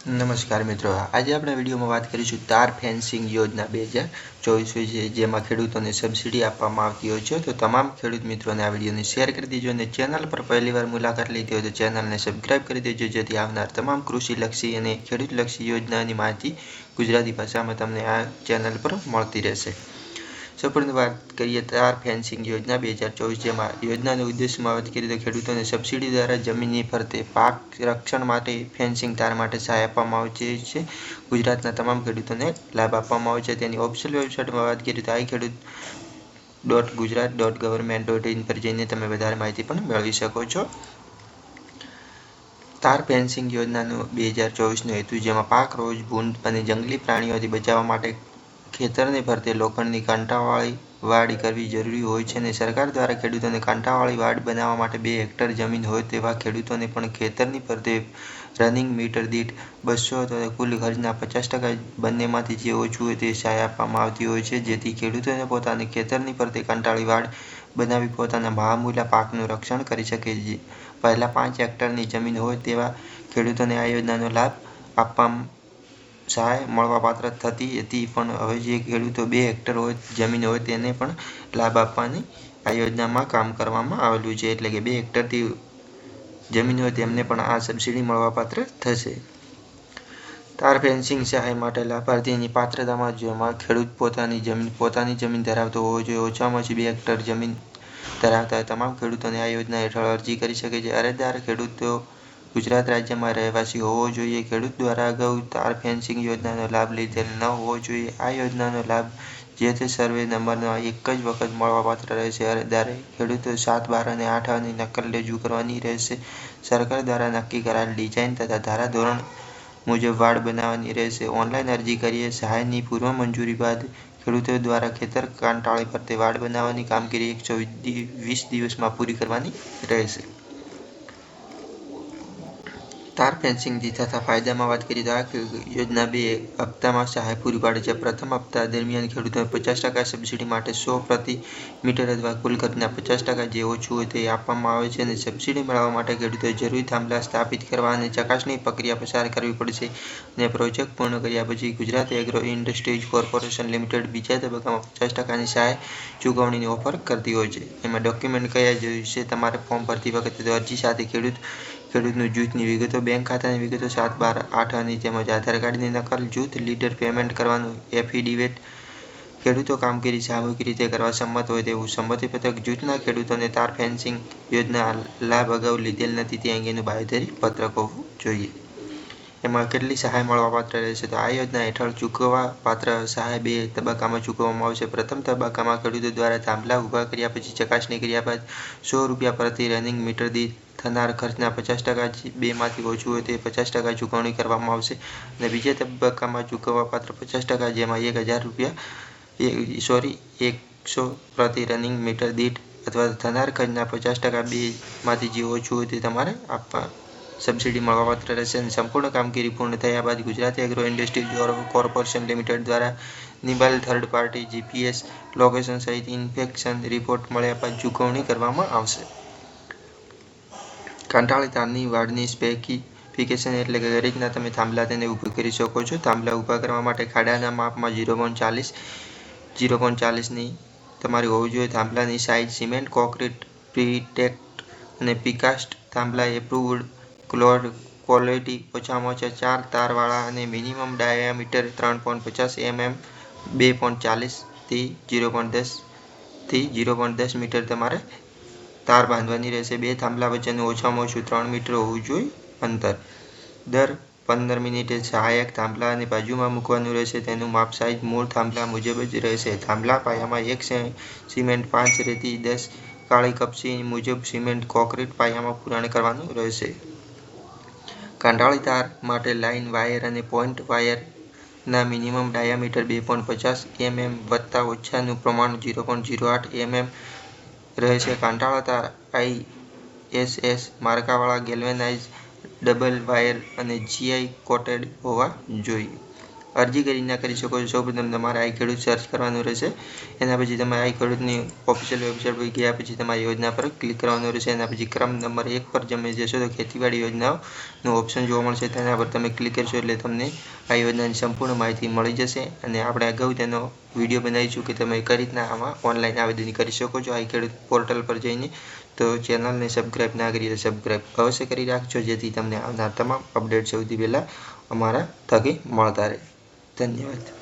નમસ્કાર મિત્રો. આજે આપણે વિડીયોમાં વાત કરીશું તાર ફેન્સિંગ યોજના બે હજાર ચોવીસ વિશે, જેમાં ખેડૂતોને સબસિડી આપવામાં આવતી હોય છે. તો તમામ ખેડૂત મિત્રોને આ વિડીયોને શેર કરી દેજો અને ચેનલ પર પહેલીવાર મુલાકાત લીધી હોય તો ચેનલને સબસ્ક્રાઇબ કરી દેજો, જેથી આવનાર તમામ કૃષિલક્ષી અને ખેડૂતલક્ષી યોજનાની માહિતી ગુજરાતી ભાષામાં તમને આ ચેનલ પર મળતી રહેશે. સૌપ્રથમ વાત કરીએ તાર ફેન્સિંગ યોજના બે હજાર ચોવીસ જેમાં યોજનાનો ઉદ્દેશમાં વાત કરીએ તો ખેડૂતોને સબસિડી દ્વારા જમીનની ફરતે પાક રક્ષણ માટે ફેન્સિંગ તાર માટે સહાય આપવામાં આવે છે. ગુજરાતના તમામ ખેડૂતોને લાભ આપવામાં આવે છે. તેની ઓફિશિયલ વેબસાઇટમાં વાત કરીએ તો આ ખેડૂત dot Gujarat dot government dot in પર જઈને તમે વધારે માહિતી પણ મેળવી શકો છો. તાર ફેન્સિંગ યોજનાનો બે હજાર ચોવીસનો હેતુ જેમાં પાક રોજ ભૂંડ અને જંગલી પ્રાણીઓથી બચાવવા માટે ખેતરની ફરતે લોખંડની કાંટાવાળી વાડ કરવી જરૂરી હોય છે અને સરકાર દ્વારા ખેડૂતોને કાંટાવાળી વાડ બનાવવા માટે બે હેક્ટર જમીન હોય તેવા ખેડૂતોને પણ ખેતરની ફરતે રનિંગ મીટર દીઠ બસો અથવા કુલ ખર્ચના પચાસ ટકા બંનેમાંથી જે ઓછું હોય તે સહાય આપવામાં આવતી હોય છે. જેથી ખેડૂતોને પોતાની ખેતરની ફરતે કંટાળી વાડ બનાવી પોતાના મહામૂલા પાકનું રક્ષણ કરી શકે છે. પહેલાં પાંચ હેક્ટરની જમીન હોય તેવા ખેડૂતોને આ યોજનાનો લાભ આપવામાં સહાય મળવાપાત્ર થતી હતી, પણ હવે જે ખેડૂતો બે હેક્ટર હોય, જમીન હોય તેને પણ લાભ આપવાની આ યોજનામાં કામ કરવામાં આવેલું છે. એટલે કે બે હેક્ટરથી જમીન હોય તેમને પણ આ સબસિડી મળવાપાત્ર થશે. તાર ફેન્સિંગ સહાય માટે લાભાર્થીની પાત્રતામાં જેમાં ખેડૂત પોતાની જમીન પોતાની જમીન ધરાવતો હોવો જોઈએ, ઓછામાં ઓછી બે હેક્ટર જમીન ધરાવતા તમામ ખેડૂતોને આ યોજના હેઠળ અરજી કરી શકે છે. અરજદાર ખેડૂતો ગુજરાત રાજ્યમાં રહેવાસી હોવો જોઈએ. ખેડૂત દ્વારા અગાઉ તાર ફેન્સિંગ યોજનાનો લાભ લીધેલ ન હોવો જોઈએ. આ યોજનાનો લાભ જે તે સર્વે નંબરનો એક જ વખત મળવાપાત્ર રહેશે અરજદારે ખેડૂતો સાત, બાર અને આઠ અને નકલ રજૂ કરવાની રહેશે. સરકાર દ્વારા નક્કી કરાયેલ ડિઝાઇન તથા ધારાધોરણ મુજબ વાડ બનાવવાની રહેશે. ઓનલાઈન અરજી કરીએ સહાયની પૂર્વ મંજૂરી બાદ ખેડૂતો દ્વારા ખેતર કાંટાળી ફરતે વાડ બનાવવાની કામગીરી એકસો વીસ દિવસમાં પૂરી કરવાની રહેશે. ફેન્સિંગથી થતા ફાયદામાં વાત કરીએ તો આ યોજના બે હપ્તામાં સહાય પૂરી પાડે છે. પ્રથમ હપ્તા દરમિયાન ખેડૂતોને પચાસ ટકા સબસિડી માટે સો પ્રતિ મીટર અથવા કુલ ખર્ચના પચાસ ટકા જે ઓછું હોય તે આપવામાં આવે છે અને સબસિડી મેળવવા માટે ખેડૂતોએ જરૂરી થાંભલા સ્થાપિત કરવા અને ચકાસણી પ્રક્રિયા પસાર કરવી પડશે અને પ્રોજેક્ટ પૂર્ણ કર્યા પછી Gujarat agro industries corporation limited બીજા તબક્કામાં પચાસ ટકાની સહાય ચૂકવણીની ઓફર કરતી હોય છે. એમાં ડોક્યુમેન્ટ કયા જોઈશે તમારે ફોર્મ ભરતી વખતે અરજી સાથે ખેડૂત ખેડૂતનું જૂથની વિગતો બેંક ખાતાની વિગતો, સાત, બાર, આઠ અને તેમજ આધાર કાર્ડની નકલ, જૂથ લીડર પેમેન્ટ કરવાનું એફિડેવિટ ખેડૂતો કામગીરી સામૂહિક રીતે કરવા સંમત હોય તેવું સંમતિપત્રક જૂથના ખેડૂતોને તાર ફેન્સિંગ યોજના લાભ અગાઉ લીધેલ નથી તે અંગેનું બાંયધરી પત્રક હોવું જોઈએ. એમાં કેટલી સહાય મળવાપાત્ર રહેશે તો આ યોજના હેઠળ ચૂકવવા પાત્ર સહાય બે તબક્કામાં ચૂકવવામાં આવશે. પ્રથમ તબક્કામાં ખેડૂતો દ્વારા થાંભલા ઊભા કર્યા પછી ચકાસણી કર્યા બાદ સો રૂપિયા પ્રતિ રનિંગ મીટર દીઠ થનાર ખર્ચના પચાસ ટકા બેમાંથી ઓછું હોય તે પચાસ ટકા ચૂકવણી કરવામાં આવશે. અને બીજા તબક્કામાં ચૂકવવાપાત્ર પચાસ ટકા, જેમાં એક હજાર રૂપિયા સોરી એકસો પ્રતિ રનિંગ મીટર દીઠ અથવા થનાર ખર્ચના પચાસ ટકા બેમાંથી જે ઓછું હોય તે તમારે આપવા સબસિડી મળવાપાત્ર રહેશે અને સંપૂર્ણ કામગીરી પૂર્ણ થયા બાદ Gujarat agro industry corporation limited દ્વારા નિબાલ થર્ડ પાર્ટી જીપીએસ લોકેશન સહિત ઇન્ફેક્શન રિપોર્ટ મળ્યા બાદ ચૂકવણી કરવામાં આવશે. કંટાળી તારની વાડની સ્પેસિફિકેશન એટલે કે દરેકના તમે થાંભલા તેને ઊભું કરી શકો છો. થાંભલા ઊભા કરવા માટે ખાડાના માપમાં ઝીરો પોઈન્ટ ચાલીસ, ઝીરો પોઈન્ટ ચાલીસની તમારી હોવી જોઈએ. થાંભલાની સાઇઝ સિમેન્ટ કોન્ક્રીટ પ્રીટેક્ટ અને પીકાસ્ટ થાંભલા એપ્રુવડ ક્લોડ ક્વોલિટી ઓછામાં ઓછા ચાર તારવાળા અને મિનિમમ ડાયામીટર ત્રણ પોઈન્ટ પચાસ એમએમ બે પોઈન્ટ ચાલીસથી જીરો પોઈન્ટ દસથી જીરો પોઈન્ટ દસ મીટર તમારે તાર બાંધવાની રહેશે. બે થાંભલા વચ્ચેનું ઓછામાં ઓછું ત્રણ મીટર હોવું જોઈએ અંતર. દર પંદર મિનિટે સહાયક થાંભલાની બાજુમાં મૂકવાનું રહેશે. તેનું માપ સાઇઝ મૂળ થાંભલા મુજબ જ રહેશે. થાંભલા પાયામાં એક સિમેન્ટ પાંચ રેતી દસ કાળી કપચી મુજબ સિમેન્ટ કોંક્રીટ પાયામાં પૂરણ કરવાનું રહેશે. કાંટાળી તાર માટે લાઇન વાયર અને પોઈન્ટ વાયરના મિનિમમ ડાયામીટર બે પોઈન્ટ પચાસ એમએમ વત્તા ઓછાનું પ્રમાણ ઝીરો પોઈન્ટ ઝીરો આઠ એમએમ રહેશે કાંટાળા તાર આઈએસએસ માર્કાવાળા ગેલ્વેનાઇઝ ડબલ વાયર અને જીઆઈ કોટેડ હોવા જોઈએ. અરજી કરી ના કરી શકો છો. સૌપ્રથમ તમારે આઈ ખેડૂત સર્ચ કરવાનું રહેશે. એના પછી તમે આઈ ખેડૂતની ઓફિશિયલ વેબસાઇટ પર ગયા, પછી તમારી યોજના પર ક્લિક કરવાનું રહેશે. એના પછી ક્રમ નંબર એક પર તમે જશો તો ખેતીવાડી યોજનાઓનું ઓપ્શન જોવા મળશે. તેના પર તમે ક્લિક કરશો એટલે તમને આ યોજનાની સંપૂર્ણ માહિતી મળી જશે અને આપણે અગાઉ તેનો વીડિયો બનાવીશું કે તમે કઈ રીતના આમાં ઓનલાઈન આવેદન કરી શકો છો. આઈ ખેડૂત પોર્ટલ પર જઈને તો ચેનલને સબસ્ક્રાઈબ ના કરી તો સબસ્ક્રાઈબ અવશ્ય કરી રાખજો, જેથી તમને આવનાર તમામ અપડેટ સૌથી પહેલાં અમારા થકી મળતા રહે. ધન્યવાદ.